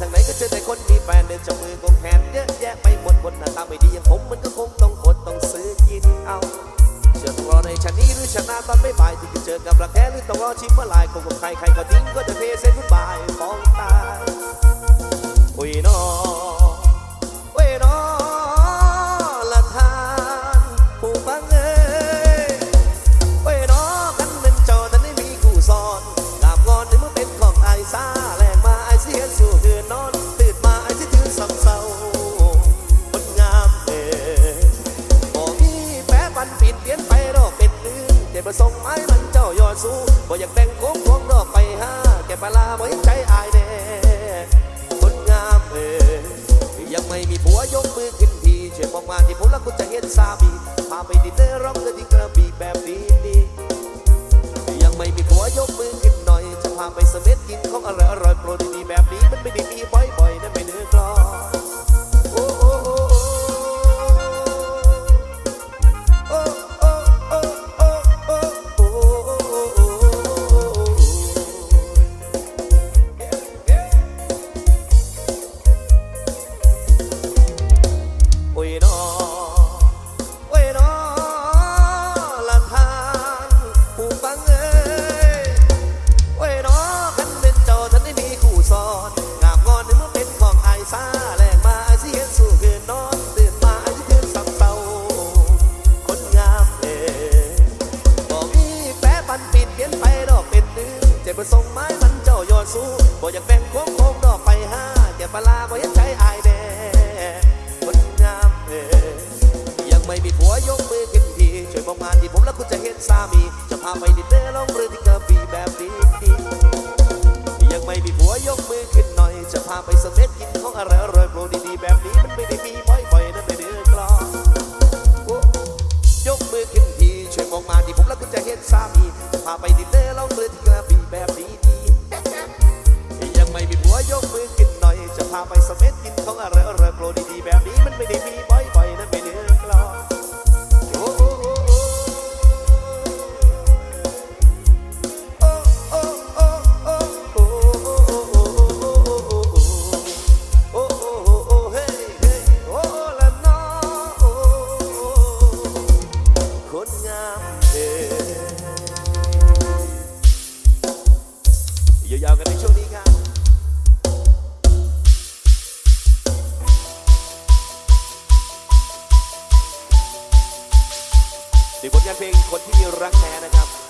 ทางไหนก็เจอแต่คนมีแฟนเดินจับมือคงแขนเยอะแยะไปหมดบนหน้าตาไม่ดีอย่างผมมันก็คงต้องอดต้องซื้อกินเอาจะรอในชานี้หรือชาหน้าตอนไม่บายถึงจะเจอกับรักแท้หรือต้องรอชิมเมื่อไรคงกับใครใครก็ทิ้งก็จะเทเซ็นคุบายของตาคุยน้อง หรือกระบี่แบบนี้ดียังไม่มีผัวยกมือขึ้นหน่อย จะพาไปสเม็ดกินของอร่อยอร่อยโปรดีๆแบบนี้มันไม่ได้มีบ่อยๆนะไม่เนื้อกลอยกมือขึ้นทีช่วยมองมาที่ผมแล้วคุณจะเห็นสามีจะพาไปดินเนอร์ล้งหรือที่กระบี่แบบดีดียังไม่มีผัวยกมือขึ้นหน่อย จะพาไปสเม็ดกินของอร่อยอร่อยโปรดีๆแบบนี้มันไม่ได้มีบ่อยๆนะไม่เนื้อกลอ ดงามเด่นยาวๆกันในช่วงนี้ครับนี่ผลงานเพลงคนที่มีรักแท้นะครับ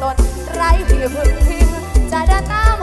จนไร้ที่พึ่งพิงจะเดิน้า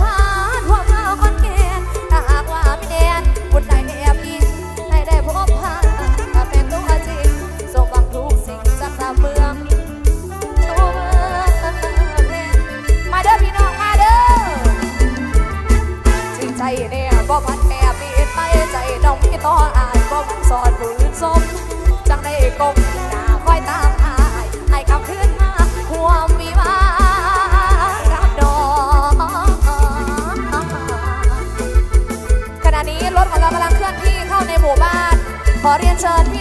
taught me.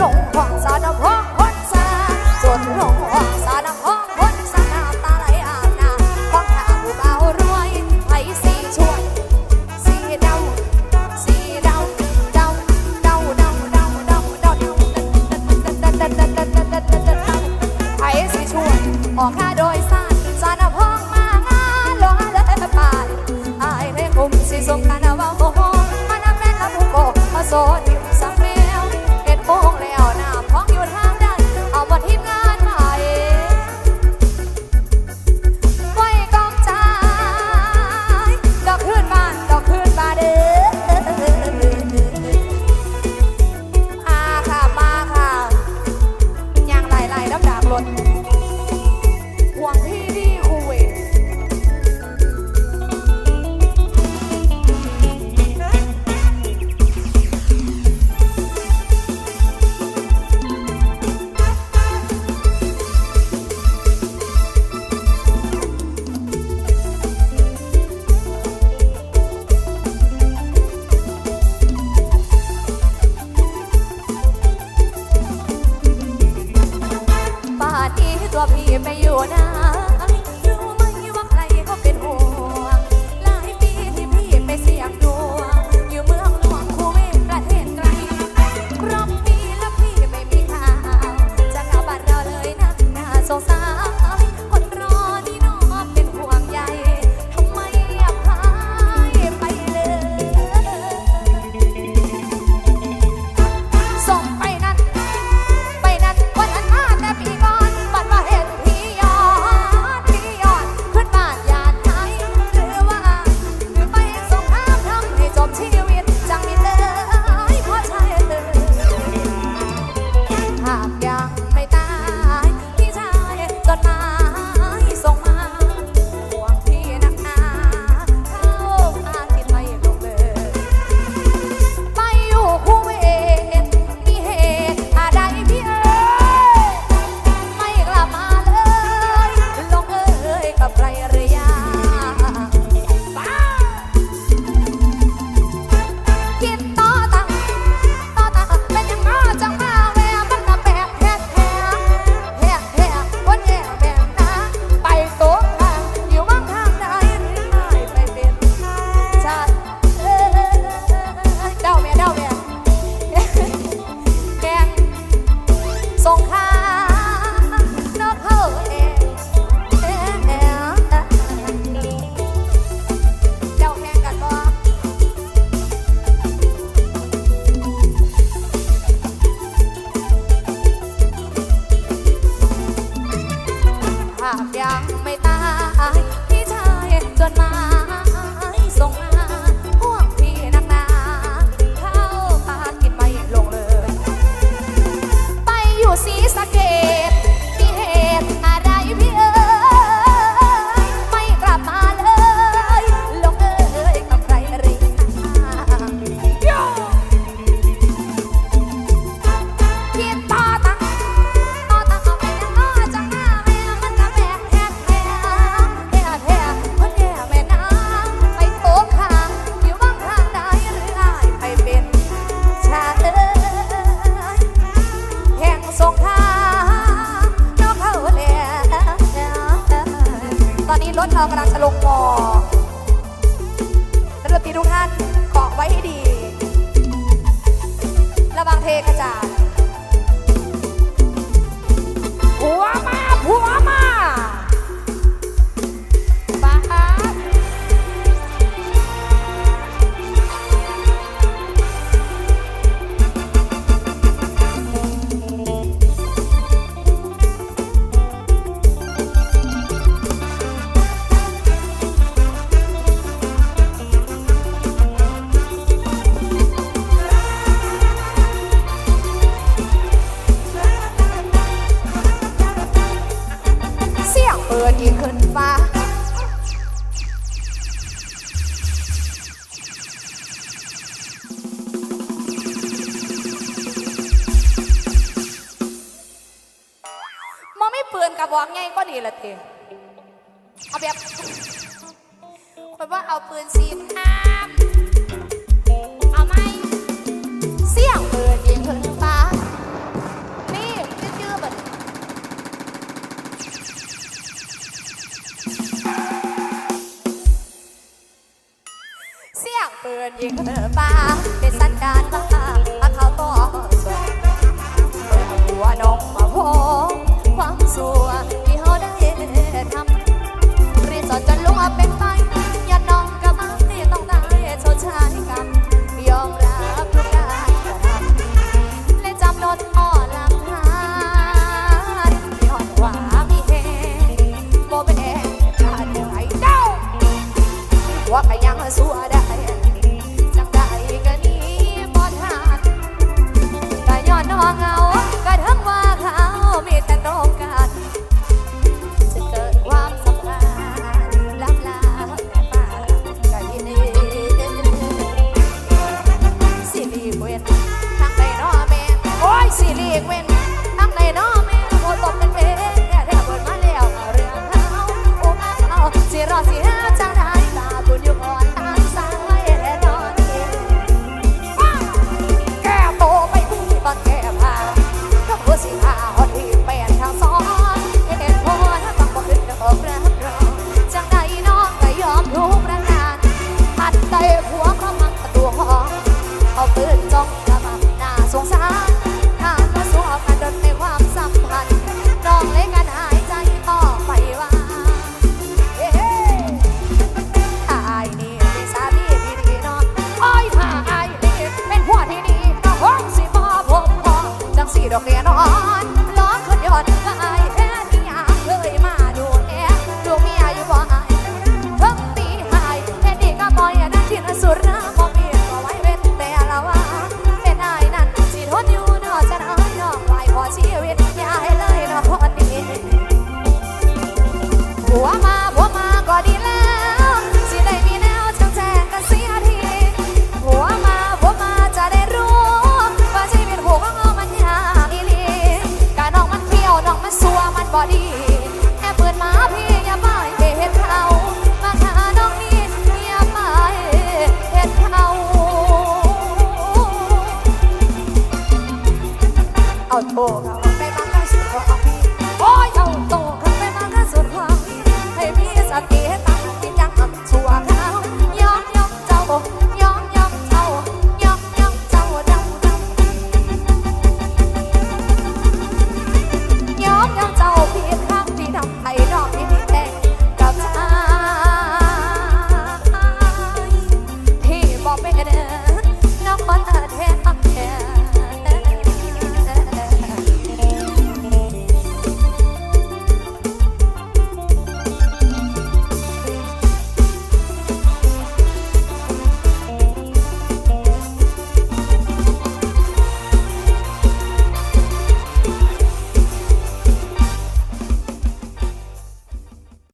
龙ลวงพ่ เอาแบบคนว่าเอาปืนสีข้ามเอาไหมเสี่ยงปืนยิงเพิ่งฟ้า นี่จื้อๆแบบเสี่ยงปืนยิงเพิ่งฟ้าเป็นสัญญาณว่า você rala.